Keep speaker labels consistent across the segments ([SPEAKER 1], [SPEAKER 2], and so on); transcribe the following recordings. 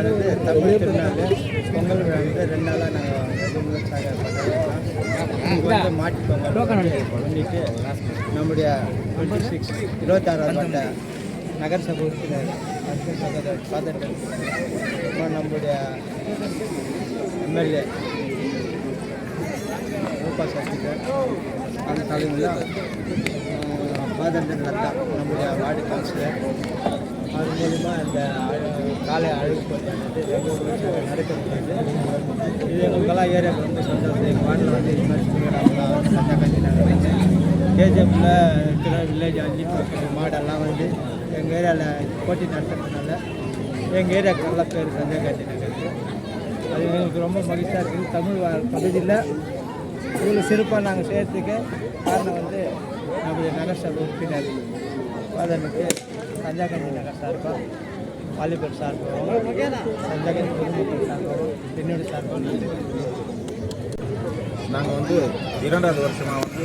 [SPEAKER 1] கொண்டாடுறது தமிழ் திருநாள் பொங்கல் விழா வந்து ரெண்டு நாளாக நாங்கள் முழுசாக கொண்டாடுறோம் மாட்டு பொங்கல் பண்ணிட்டு நம்முடைய டுவெண்ட்டி சிக்ஸ் இருபத்தாறாவது வட்ட நகரசபை உறுப்பினர் சகோதரர் ஃபாதர்கள் அப்புறம் நம்முடைய எம்எல்ஏ ரூபா சசிகர் அந்த தலைவர்கள் ஃபாதர்கள் நம்முடைய வார்டு கவுன்சிலர் அது மூலிமா அந்த காலை அழைப்பு வந்து ரெண்டு ஒரு நடக்கிறது இது ஏரியாவுக்கு ரொம்ப சந்தோஷம் எங்கள் வார்டில் வந்து இது மாதிரி திருவிழாக்கெல்லாம் சண்டை நாங்கள் கேஜிஎஃப்பில் இருக்கிற வில்லேஜ் அஞ்சு பக்கம் மாடெல்லாம் வந்து எங்கள் ஏரியாவில் போட்டி நடத்துறதுனால எங்கள் ஏரியாவுக்கு நல்ல பேர் சந்தேக நகருக்கு. அது எங்களுக்கு ரொம்ப மகிழ்ச்சியாக இருக்குது. தமிழ் பகுதியில் இவ்வளோ சிறப்பாக நாங்கள் செய்கிறதுக்கு காரணம் வந்து நம்முடைய நகர்சபை உறுப்பினர். பாதனுக்கு சஞ்சாகந்தி நகர் சார்பாக வாலிபர் சார்பாகவும் சஞ்சாகந்தி பொதுமக்கள் சார்பாகவும் என்னோட சார்பாகவும்
[SPEAKER 2] நாங்கள் வந்து இரண்டாவது வருஷமாக வந்து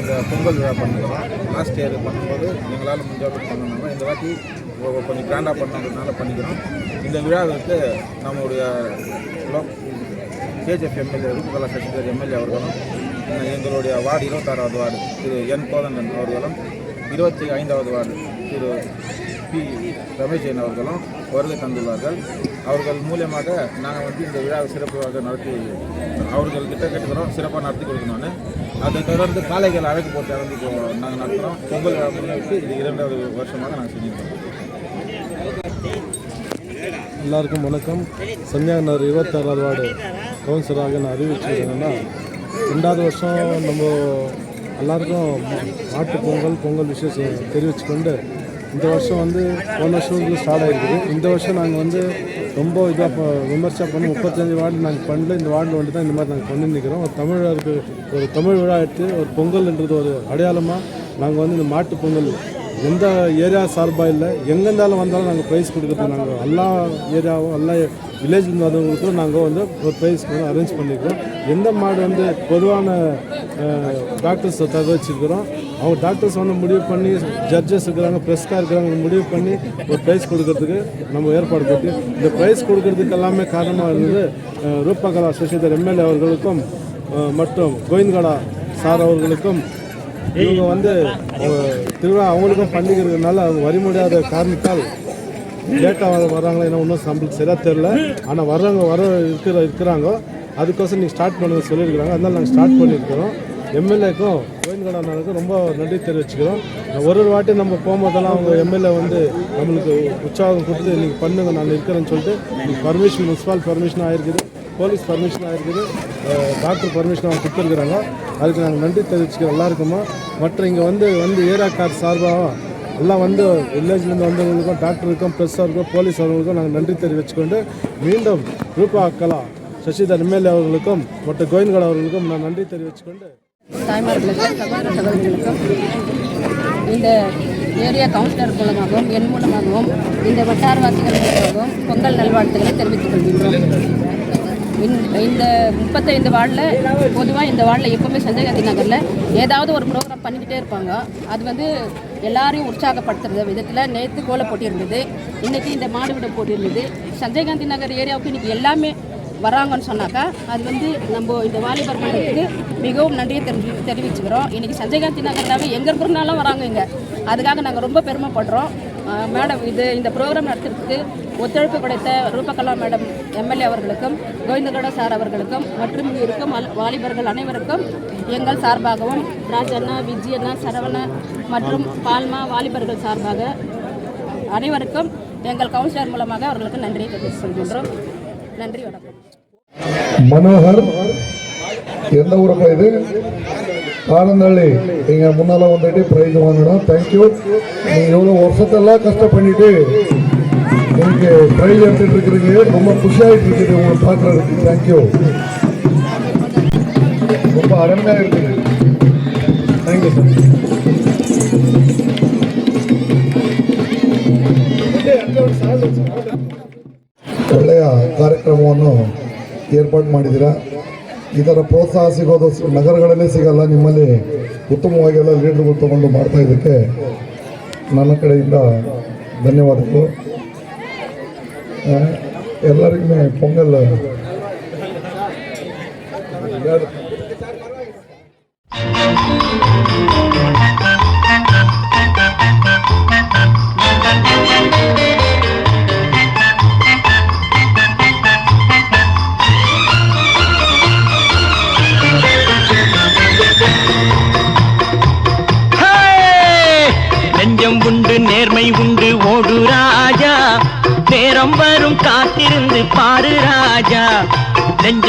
[SPEAKER 2] இந்த பொங்கல் விழா பண்ணுறோம். லாஸ்ட் இயர் பண்ணும்போது எங்களால் முடிஞ்ச அளவுக்கு பண்ணணும். இந்த வாட்டி கொஞ்சம் கிராண்டாக பண்ணதுனால பண்ணிக்கிறோம். இந்த விழாவிற்கு நம்முடைய KGF MLA Roopakala Sasidhar MLA அவர்களும் எங்களுடைய வார்டு இருபத்தாறாவது வார்டு திரு என் கோதண்டன் அவர்களும் இருபத்தி ஐந்தாவது வார்டு திரு பி. ரமேஷ் ஜெயின் அவர்களும் வருகை தந்துள்ளார்கள். அவர்கள் மூலியமாக நாங்கள் வந்து இந்த விழாவை சிறப்பாக நடத்தி அவர்கள் கிட்ட கேட்டுக்கிறோம் சிறப்பாக நடத்தி கொடுக்கணும்னு. அதை தொடர்ந்து காலைகள் அழகு போட்டு இறந்து நாங்கள் நடத்துகிறோம் பொங்கல் விழா முன்னிட்டு இது இரண்டாவது வருஷமாக நாங்கள் செஞ்சுருக்கோம்.
[SPEAKER 3] எல்லாருக்கும் வணக்கம். சன்னியாகநகர் இருபத்தாறாவது வார்டு கவுன்சிலராக நான் அறிவிச்சிருக்கேன்னா ரெண்டாவது வருஷம் நம்ம எல்லாருக்கும் மாட்டு பொங்கல் பொங்கல் விஷயம் தெரிவிச்சுக்கொண்டு இந்த வருஷம் வந்து போன வருஷம் ஸ்டார்ட் ஆகிருக்குது இந்த வருஷம் நாங்கள் வந்து ரொம்ப இதாக விமர்சா பண்ணி முப்பத்தஞ்சு வார்டு நாங்கள் பண்ணல. இந்த வார்டில் வந்து தான் இந்த மாதிரி நாங்கள் பண்ணி நிற்கிறோம் ஒரு தமிழருக்கு ஒரு தமிழ் விழா எடுத்து ஒரு பொங்கல்ன்றது ஒரு அடையாளமாக நாங்கள் வந்து இந்த மாட்டு பொங்கல் எந்த ஏரியா சார்பாக இல்லை எங்கேருந்தாலும் வந்தாலும் நாங்கள் ப்ரைஸ் கொடுக்குறது நாங்கள் எல்லா ஏரியாவும் எல்லா வில்லேஜ்லேருந்து வந்தவங்களுக்கும் நாங்கள் வந்து ஒரு ப்ரைஸ் அரேஞ்ச் பண்ணியிருக்கோம் எந்த மாடு வந்து பொதுவான டாக்டர்ஸ் தக வச்சுருக்கிறோம். அவங்க டாக்டர்ஸ் வந்து முடிவு பண்ணி ஜட்ஜஸ் இருக்கிறாங்க ப்ரெஸ்காக இருக்கிறாங்க முடிவு பண்ணி ஒரு ப்ரைஸ் கொடுக்கறதுக்கு நம்ம ஏற்பாடு பண்ணி இந்த ப்ரைஸ் கொடுக்கறதுக்கு எல்லாமே காரணமாக இருந்தது ரூபகலா சசிதர் எம்எல்ஏ அவர்களுக்கும் மற்றும் கோவிந்தகடா சார் அவர்களுக்கும். இவங்க வந்து திருவிழா அவங்களுக்கும் பண்டிகை இருக்கிறதுனால அவங்க வர முடியாத காரணத்தால் லேட்டாக வர்றாங்களா என்ன ஒன்றும் சம்பளம் சரியாக தெரில ஆனால் வர்றவங்க வர இருக்கிற இருக்கிறாங்க. அதுக்கோசம் நீங்கள் ஸ்டார்ட் பண்ணுங்க சொல்லியிருக்கிறாங்க. அதனால் நாங்கள் ஸ்டார்ட் பண்ணியிருக்கிறோம். எம்எல்ஏக்கும் கோவிந்தகடானாருக்கும் ரொம்ப நன்றி தெரிவிச்சுக்கிறோம். ஒரு ஒரு வாட்டி நம்ம போகும்போதெல்லாம் அவங்க எம்எல்ஏ வந்து நம்மளுக்கு உற்சாகம் கொடுத்து நீங்கள் பண்ணுங்க நான் இருக்கிறேன்னு சொல்லிட்டு நீங்கள் பர்மிஷன் முனிசிபால் பர்மிஷன் ஆகிருக்குது போலீஸ் பர்மிஷன் ஆகிருக்குது டாக்டர் பர்மிஷன் அவங்க கொடுத்துருக்குறாங்க. அதுக்கு நாங்கள் நன்றி தெரிவிச்சுக்கிறோம் எல்லாருக்குமா. மற்ற இங்கே வந்து வந்து ஏரா கார் சார்பாக எல்லாம் வந்து வில்லேஜ்லேருந்து வந்தவங்களுக்கும் டாக்டருக்கும் ப்ரெஸ்ஸருக்கும் போலீஸ் அவர்களுக்கும் நாங்கள் நன்றி தெரிவிச்சுக்கொண்டு மீண்டும் ரூபா அக்கலா சசிதர் எம்எல்ஏ அவர்களுக்கும் மற்ற கோவிந்தகடா அவர்களுக்கும் நான் நன்றி தெரிவித்துக்கொண்டு
[SPEAKER 4] தாய்மார்களுக்கும் சகோதர சகோதரிகளுக்கும் இந்த ஏரியா கவுன்சிலர் மூலமாகவும் என் மூலமாகவும் இந்த வட்டாரவாசிகள் மூலமாகவும் பொங்கல் நல்வாழ்த்துக்களை தெரிவித்துக் கொள்கின்றோம். இந்த- இந்த முப்பத்தைந்து வார்டில் பொதுவாக இந்த வார்டில் எப்போவுமே சஞ்சயகாந்தி நகரில் ஏதாவது ஒரு ப்ரோக்ராம் பண்ணிக்கிட்டே இருப்பாங்க. அது வந்து எல்லாரையும் உற்சாகப்படுத்துகிற விதத்தில் நேற்று கோல போட்டி இருந்தது இன்றைக்கி இந்த மாடுவிட போட்டி இருந்தது சஞ்சயகாந்தி நகர் ஏரியாவுக்கு இன்றைக்கி எல்லாமே வராங்கன்னு சொன்னாக்கா அது வந்து நம்ம இந்த வாலிபர் மன்றத்துக்கு மிகவும் நன்றியை தெரிஞ்சு தெரிவிச்சுக்கிறோம். இன்றைக்கி சஞ்சயகாந்தி நகர்னாவே எங்கே இருக்கிறனாலும் வராங்க இங்கே. அதுக்காக நாங்கள் ரொம்ப பெருமைப்படுறோம். மேடம் இது இந்த ப்ரோக்ராம் நடத்துறதுக்கு ஒத்துழைப்பு கிடைத்த ரூபகலா மேடம் எம்எல்ஏ அவர்களுக்கும் கோவிந்தகட சார் அவர்களுக்கும் மற்றும் இங்கே இருக்கும் வாலிபர்கள் அனைவருக்கும் எங்கள் சார்பாகவும் ராஜண்ணா விஜயண்ணா சரவணன் மற்றும் பால்மா வாலிபர்கள் சார்பாக அனைவருக்கும் எங்கள் கவுன்சிலர் மூலமாக அவர்களுக்கு நன்றியை தெரிவித்துக் கொள்கின்றோம். நன்றி வணக்கம்.
[SPEAKER 5] மனோகர் எந்த ஊரப்பா இது? ஆனந்தள்ளி நீங்க முன்னால வந்துட்டு பிரைஸ் வாங்கணும். தேங்க்யூ நீங்க இவ்வளவு வருஷத்தெல்லாம் கஷ்டம் பண்ணிட்டு நீங்க பிரைஸ் எடுத்துட்டு இருக்கிறீங்க. ரொம்ப குஷியாயிட்டு இருக்குது உங்களை பார்க்கறதுக்கு. தேங்க்யூ ரொம்ப அருமையா இருக்குது. தேங்க்யூ ಸಾರ್ ಒಳ್ಳೆಯ ಕಾರ್ಯಕ್ರಮವನ್ನು ಏರ್ಪಾಡು ಮಾಡಿದ್ದೀರಾ? ಥರ ಪ್ರೋತ್ಸಾಹ ಸಿಗೋದು ನಗರಗಳಲ್ಲೇ ಸಿಗಲ್ಲ, ನಿಮ್ಮಲ್ಲಿ ಉತ್ತಮವಾಗಿ ಎಲ್ಲ ಲೀಡರ್ಗಳು ತೊಗೊಂಡು ಮಾಡ್ತಾ ಇದ್ದಕ್ಕೆ ನನ್ನ ಕಡೆಯಿಂದ ಧನ್ಯವಾದಗಳು. ಎಲ್ಲರಿಗೂ ಪೊಂಗಲ್.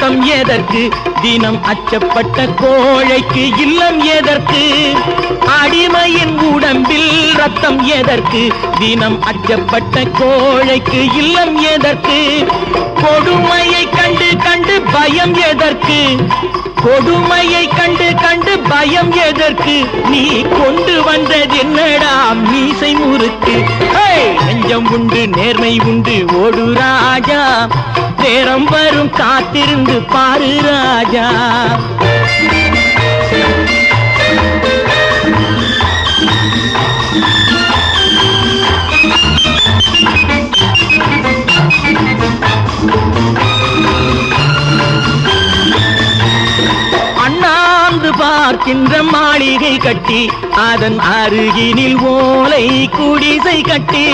[SPEAKER 6] உடம்பில் எதற்கு? தினம் அச்சப்பட்ட கோழைக்கு இல்லம் எதற்கு? அடிமையின் உடம்பில் ரத்தம் எதற்கு? தினம் அச்சப்பட்ட கோழைக்கு இல்லம் எதற்கு? கொடுமையை கண்டு கண்டு பயம் எதற்கு? கொடுமையை கண்டு கண்டு பயம் எதற்கு? நீ கொண்டு வந்தது என்னடா? மீசை முறுக்கு. நெஞ்சம் உண்டு நேர்மை உண்டு ஓடு ராஜா. நேரம் வரும் காத்திருந்து பாரு ராஜா. பார்க்கின்ற மாளிகை கட்டி அதன் அருகினில் ஓலை குடிசை கட்டி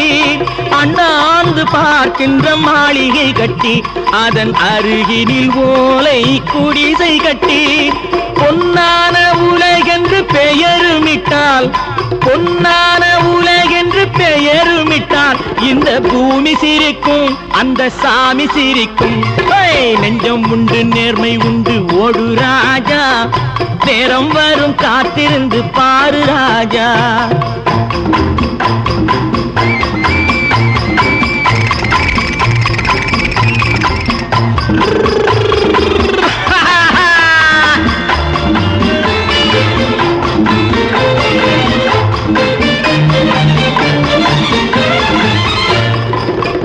[SPEAKER 6] அண்ணாந்து பார்க்கின்ற மாளிகை கட்டி அதன் அருகினில் ஓலை குடிசை கட்டி. பொன்னான உலகென்று பெயருமிட்டால் பொன்னான உலகென்று பெயருமிட்டால் இந்த பூமி சிரிக்கும் அந்த சாமி சிரிக்கும். நெஞ்சம் உண்டு நேர்மை உண்டு ஓடு ராஜா. நேரம் வரும் காத்திருந்து பாரு ராஜா.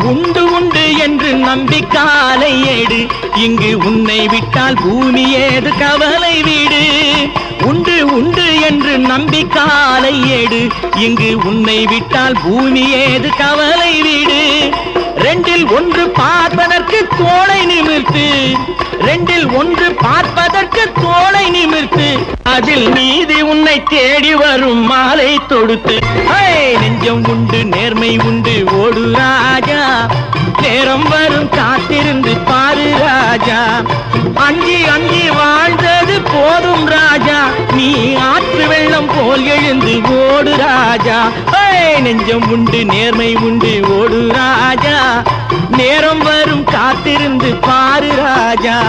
[SPEAKER 6] உண்டு உண்டு என்று நம்பி காலை ஏடு இங்கு உன்னை விட்டால் பூமி ஏது கவலை வீடு. உண்டு என்று நம்பி காலை ஏடு இங்கு உன்னை விட்டால் பூமி ஏது கவலை வீடு. ரெண்டில் ஒன்று பார்ப்பதற்கு தோலை நிமிர்த்து. ரெண்டில் ஒன்று பார்ப்பதற்கு தோலை நிமிர்த்து. அதில் நீதி உன்னை தேடி வரும் மாலை தொடுத்து. நெஞ்சம் உண்டு நேர்மை உண்டு ஓடு ராஜா. நேரம் வரும் காத்திருந்து பாரு ராஜா. அஞ்சி அஞ்சு போதும் ராஜா. நீ ஆற்று வெள்ளம் போல் எழுந்து ஓடு ராஜா. நெஞ்சம் உண்டு நேர்மை உண்டு ஓடு ராஜா. நேரம் வரும் காத்திருந்து பாரு ராஜா.